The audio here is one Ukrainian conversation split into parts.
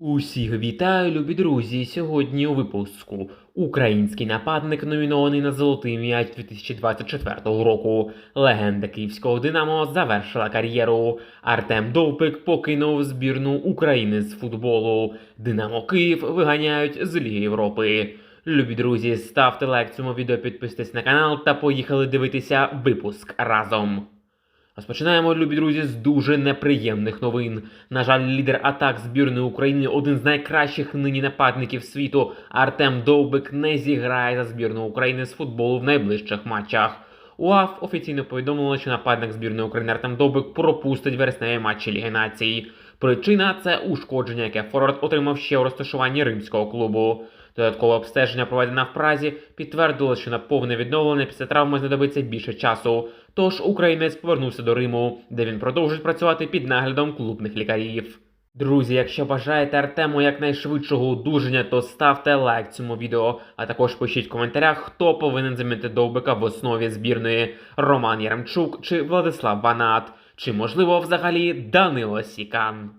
Усіх вітаю, любі друзі! Сьогодні у випуску український нападник номінований на золотий м'яч 2024 року. Легенда київського Динамо завершила кар'єру. Артем Довпик покинув збірну України з футболу. Динамо Київ виганяють з Ліги Європи. Любі друзі, ставте лайк цьому відео, підписуйтесь на канал та поїхали дивитися випуск разом. Розпочинаємо, любі друзі, з дуже неприємних новин. На жаль, лідер атак збірної України, один з найкращих нині нападників світу, Артем Довбик, не зіграє за збірну України з футболу в найближчих матчах. УАФ офіційно повідомило, що нападник збірної України Артем Довбик пропустить вересневі матчі Ліги Націй. Причина це ушкодження, яке Форвард отримав ще у розташуванні римського клубу. Додаткове обстеження, проведене в Празі, підтвердило, що на повне відновлення після травми знадобиться більше часу. Тож українець повернувся до Риму, де він продовжить працювати під наглядом клубних лікарів. Друзі, якщо бажаєте Артему якнайшвидшого одужання, то ставте лайк цьому відео, а також пишіть в коментарях, хто повинен замінити довбика в основі збірної Роман Яремчук чи Владислав Банат, чи можливо взагалі Данило Сікан.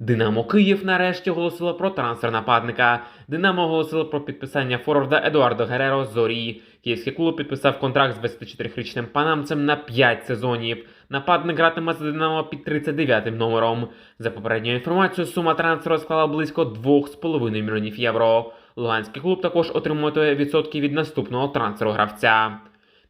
Динамо Київ нарешті оголосило про трансфер нападника. Динамо оголосило про підписання форварда Едуардо Гереро Зорі. Київський клуб підписав контракт з 24-річним панамцем на 5 сезонів. Нападник гратиме за Динамо під 39 номером. За попередньою інформацією, сума трансферу склала близько 2,5 мільйонів євро. Луганський клуб також отримує відсотки від наступного трансферу гравця.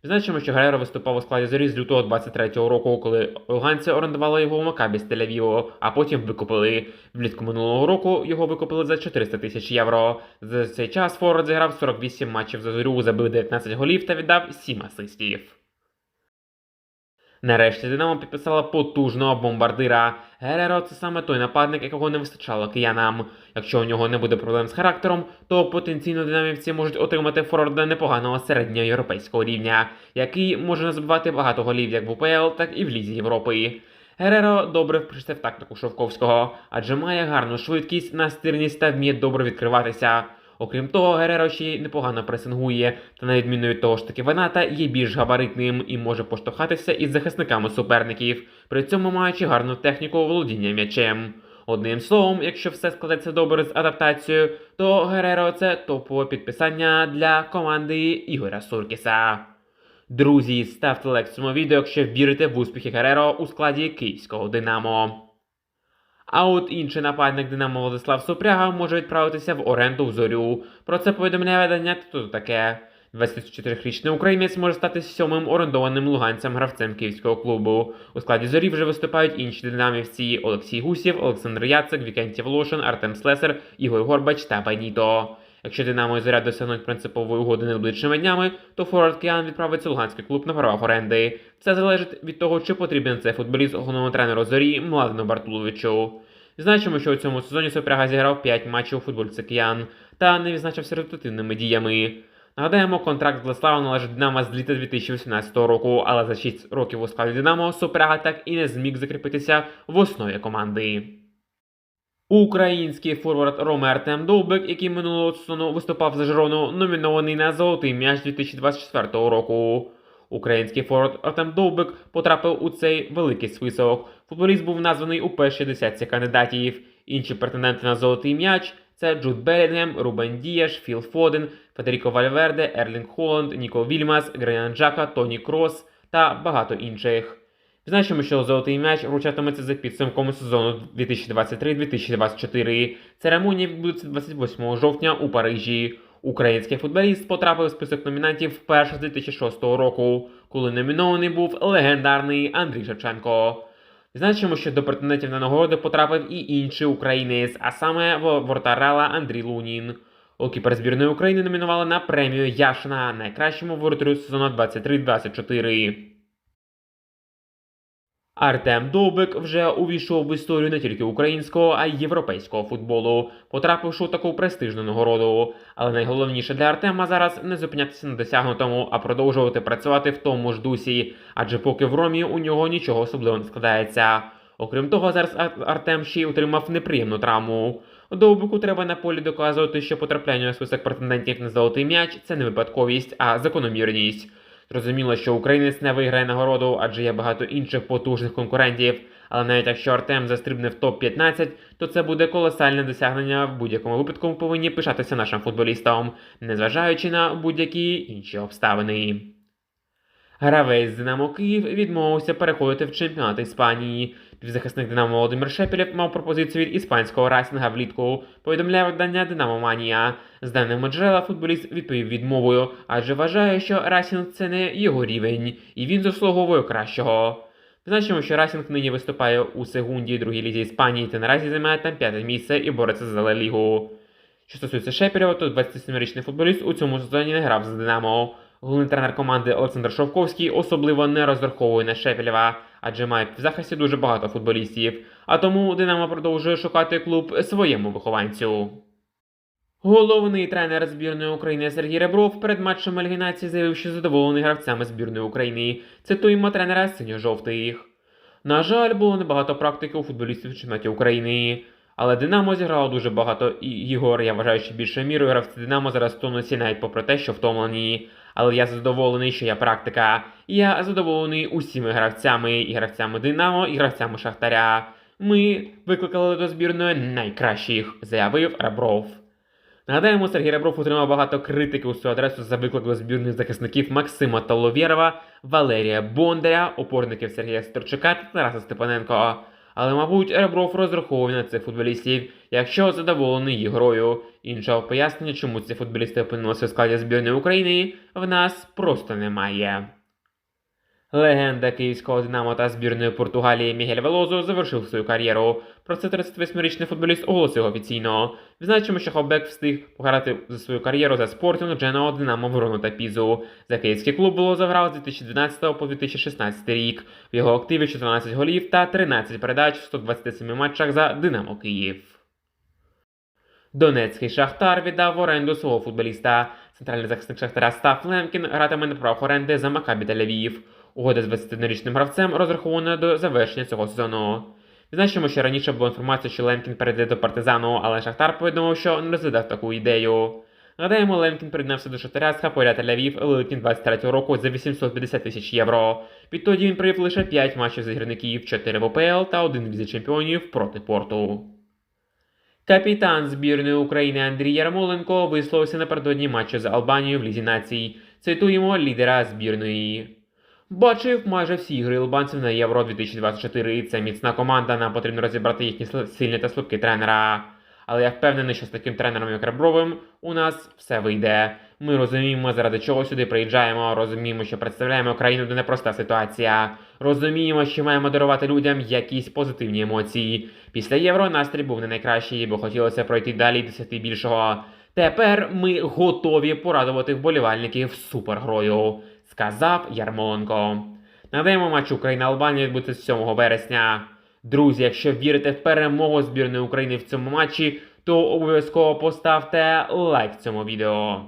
Відзначимо, що Гереро виступав у складі зорі з лютого 23-го року, коли луганці орендували його у Макабі з Тель-Авіву, а потім викупили. Влітку минулого року його викупили за 400 тисяч євро. За цей час Форвард зіграв 48 матчів за зорю, забив 19 голів та віддав 7 асистів. Нарешті Динамо підписала потужного бомбардира. Гереро це саме той нападник, якого не вистачало киянам. Якщо у нього не буде проблем з характером, то потенційно динамівці можуть отримати форварда непоганого середнього європейського рівня, який може не забивати багато голів як в УПЛ, так і в Лізі Європи. Гереро добре впишеться в тактику Шовковського, адже має гарну швидкість, настирність та вміє добре відкриватися. Окрім того, Гереро ще непогано пресингує, та на відміну від того ж таки Ваната, є більш габаритним і може поштовхатися із захисниками суперників, при цьому маючи гарну техніку володіння м'ячем. Одним словом, якщо все складеться добре з адаптацією, то Гереро це топове підписання для команди Ігоря Суркіса. Друзі, ставте лайк цьому відео, якщо вірите в успіхи Гереро у складі київського Динамо. А от інший нападник Динамо Владислав Супряга може відправитися в оренду в зорю. Про це повідомляє видання тут таке. 24-річний українець може стати сьомим орендованим луганцем гравцем київського клубу. У складі зорі вже виступають інші динамівці Олексій Гусів, Олександр Яцик, Вікентів Волошин, Артем Слесар, Ігор Горбач та Баніто. Якщо Динамо і Зоря досягнуть принципової угоди найближчими днями, то Форвард Кіан відправиться у Луганський клуб на правах оренди. Це залежить від того, чи потрібен цей футболіст головному тренеру зорі Младену Бартуловичу. Значимо, що у цьому сезоні Сопряга зіграв 5 матчів у футбольці Киян та не відзначився результативними діями. Нагадаємо, контракт Владислава належить Динамо з літа 2018 року, але за 6 років у складі Динамо Сопряга так і не зміг закріпитися в основі команди. Український форвард Роме Артем Довбик, який минулого сезону виступав за Жирону, номінований на золотий м'яч 2024 року. Український форвард Артем Довбик потрапив у цей великий список. Футболіст був названий у першій десятці кандидатів. Інші претенденти на золотий м'яч це Джуд Белінгем, Рубен Дієш, Філ Фоден, Федеріко Вальверде, Ерлінг Холланд, Ніко Вільмас, Греян Джака, Тоні Крос та багато інших. Відзначимо, що золотий м'яч вручатиметься за підсумком сезону 2023-2024. Церемонія відбудеться 28 жовтня у Парижі. Український футболіст потрапив в список номінантів вперше з 2006 року, коли номінований був легендарний Андрій Шевченко. Відзначимо, що до претендентів на нагороди потрапив і інший українець, а саме Вортарела Андрій Лунін. Голкіпер збірної України номінували на премію Яшина найкращому воротарю сезону 23-24. Артем Довбик вже увійшов в історію не тільки українського, а й європейського футболу, потрапивши у таку престижну нагороду. Але найголовніше для Артема зараз не зупинятися на досягнутому, а продовжувати працювати в тому ж дусі, адже поки в Ромі у нього нічого особливого не складається. Окрім того, зараз Артем ще й отримав неприємну травму. Довбику треба на полі доказувати, що потрапляння у список претендентів на золотий м'яч це не випадковість, а закономірність. Зрозуміло, що українець не виграє нагороду, адже є багато інших потужних конкурентів. Але навіть якщо Артем застрибне в топ-15, то це буде колосальне досягнення. В будь-якому випадку повинні пишатися нашим футболістам, незважаючи на будь-які інші обставини. Гравець Динамо Київ відмовився переходити в чемпіонат Іспанії. Півзахисник Динамо Володимир Шепелєв мав пропозицію від іспанського райсинга влітку. Повідомляє видання Динамо Манія. З даними джерела футболіст відповів відмовою, адже вважає, що райсинг це не його рівень, і він заслуговує кращого. Значимо, що Райсинг нині виступає у секунді другій лізі Іспанії та наразі займає там п'яте місце і бореться за Ла Лігу. Що стосується Шепелєва, то 27-річний футболіст у цьому сезоні не грав за Динамо. Головний тренер команди Олександр Шовковський особливо не розраховує на Шепелєва, адже має в захисті дуже багато футболістів, а тому Динамо продовжує шукати клуб своєму вихованцю. Головний тренер збірної України Сергій Ребров перед матчем елімінації заявив, що задоволений гравцями збірної України. Цитуємо тренера синьо-жовтих. На жаль, було небагато практики у футболістів чемпіонаті України. Але Динамо зіграло дуже багато ігор. Я вважаю, що більшою мірою гравці Динамо зараз в тонусі навіть попри те, що втомлені. Але я задоволений, що я практика. Я задоволений усіма гравцями, і гравцями Динамо, і гравцями Шахтаря. Ми викликали до збірної найкращих, заявив Ребров. Нагадаємо, Сергій Ребров отримав багато критики у свою адресу за виклик до збірних захисників Максима Таловєрова, Валерія Бондаря, опорників Сергія Сторчака та Тараса Степаненко. Але, мабуть, Ребров розраховує на цих футболістів, якщо задоволений грою. Іншого пояснення, чому ці футболісти опинилися в складі збірної України, в нас просто немає. Легенда київського Динамо та збірної Португалії Мігель Велозо завершив свою кар'єру. Про це 38-річний футболіст оголосив офіційно. Відзначимо, що Хобек встиг пограти за свою кар'єру за спортом Дженао, Динамо, Ворону та Пізу. За київський клуб Велозо грав з 2012 по 2016 рік. В його активі 14 голів та 13 передач в 127 матчах за Динамо Київ. Донецький Шахтар віддав в оренду свого футболіста. Центральний захисник Шахтаря Став Лемкін гратиме на правах оренди за Макабі Тель-Авів. Угода з 21-річним гравцем розрахована до завершення цього сезону. Відзначимо, що раніше була інформація, що Лемкін перейде до партизану, але Шахтар повідомив, що не розглядав таку ідею. Нагадаємо, Лемкін приєднався до Шахтаря з Хапоря Тель-Авів липні 23 року за 850 тисяч євро. Відтоді він провів лише 5 матчів за гірників, 4 в ОПЛ та 1 в чемпіонів проти Порту. Капітан збірної України Андрій Ярмоленко висловився напередодні матчу з Албанією в Лізі націй. Цитуємо лідера збірної. Бачив майже всі ігри албанців на Євро 2024. Це міцна команда. Нам потрібно розібрати їхні сильні та слабкі тренера. Але я впевнений, що з таким тренером, як Ребровим, у нас все вийде. Ми розуміємо, заради чого сюди приїжджаємо. Розуміємо, що представляємо країну, де непроста ситуація. Розуміємо, що маємо дарувати людям якісь позитивні емоції. Після євро настрій був не найкращий, бо хотілося пройти далі і досягти більшого. Тепер ми готові порадувати вболівальників супергрою, сказав Ярмоленко. Надаємо матч Україна-Албанія відбудеться 7 вересня. Друзі, якщо вірите в перемогу збірної України в цьому матчі, то обов'язково поставте лайк цьому відео.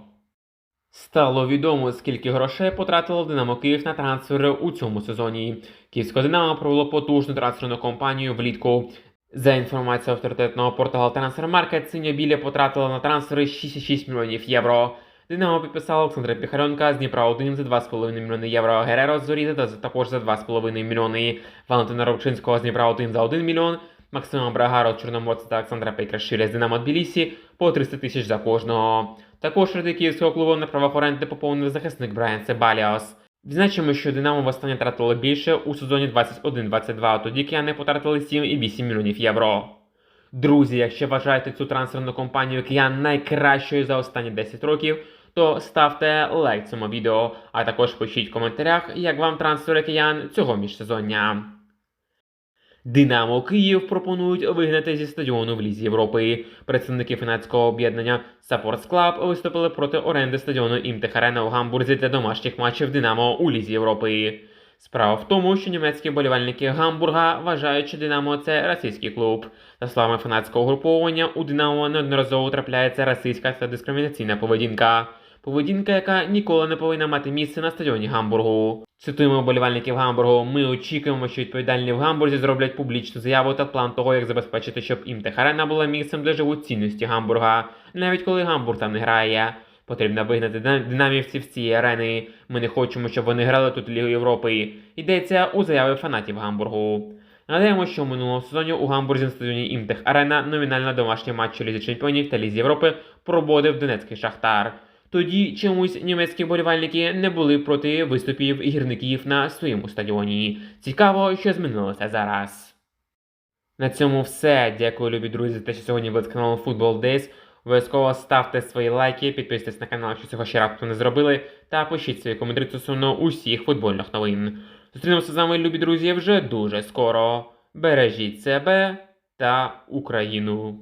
Стало відомо, скільки грошей потратило Динамо Київ на трансфери у цьому сезоні. Київське Динамо провело потужну трансферну кампанію влітку. За інформацією авторитетного порталу Трансфермаркет, синьо-білі потратило на трансфери 6,6 мільйонів євро. Динамо підписало Олександра Піхаренка з Дніпра 1 за 2,5 мільйони євро, Гереро з Зорі за також за 2,5 мільйони, Валентина Робчинського з Дніпра 1 за 1 мільйон, Максима Брагаро з Чорноморця та Олександра Пейкрашвіля з Динамо Тбілісі по 300 тисяч за кожного. Також ряди київського клубу на правах оренди поповнив захисник Брайан Себаліос. Відзначимо, що Динамо востаннє тратило більше у сезоні 21-22, тоді кияни потратили 7,8 мільйонів євро. Друзі, якщо вважаєте цю трансферну компанію киян найкращою за останні 10 років, то ставте лайк цьому відео, а також пишіть в коментарях, як вам трансфери киян цього міжсезоння. Динамо Київ пропонують вигнати зі стадіону в Лізі Європи. Представники фанатського об'єднання Supports Club виступили проти оренди стадіону Імтехарена у Гамбурзі для домашніх матчів Динамо у Лізі Європи. Справа в тому, що німецькі болівальники Гамбурга вважають, що Динамо це російський клуб. За словами фанатського груповання, у Динамо неодноразово трапляється расистська та дискримінаційна поведінка. Поведінка, яка ніколи не повинна мати місце на стадіоні Гамбургу. Цитуємо болівальників Гамбургу. Ми очікуємо, що відповідальні в Гамбурзі зроблять публічну заяву та план того, як забезпечити, щоб Імтехарена була місцем, де живуть цінності Гамбурга, навіть коли Гамбург там не грає. Потрібно вигнати динамівців з цієї арени. Ми не хочемо, щоб вони грали тут Лігу Європи. Йдеться у заяві фанатів Гамбургу. Нагадаємо, що в минулому сезоні у Гамбурзі на стадіоні Імтех Арена номінально домашні матчі Лізі Чемпіонів та Лізі Європи проводив Донецький Шахтар. Тоді чомусь німецькі болівальники не були проти виступів гірників на своєму стадіоні. Цікаво, що змінилося зараз. На цьому все. Дякую, любі друзі, за те, що сьогодні ви з каналом Football Days. Обов'язково ставте свої лайки, підписуйтесь на канал, якщо цього ще раптом не зробили, та пишіть свої коментарі стосовно усіх футбольних новин. Зустрінемося з вами, любі друзі, вже дуже скоро. Бережіть себе та Україну.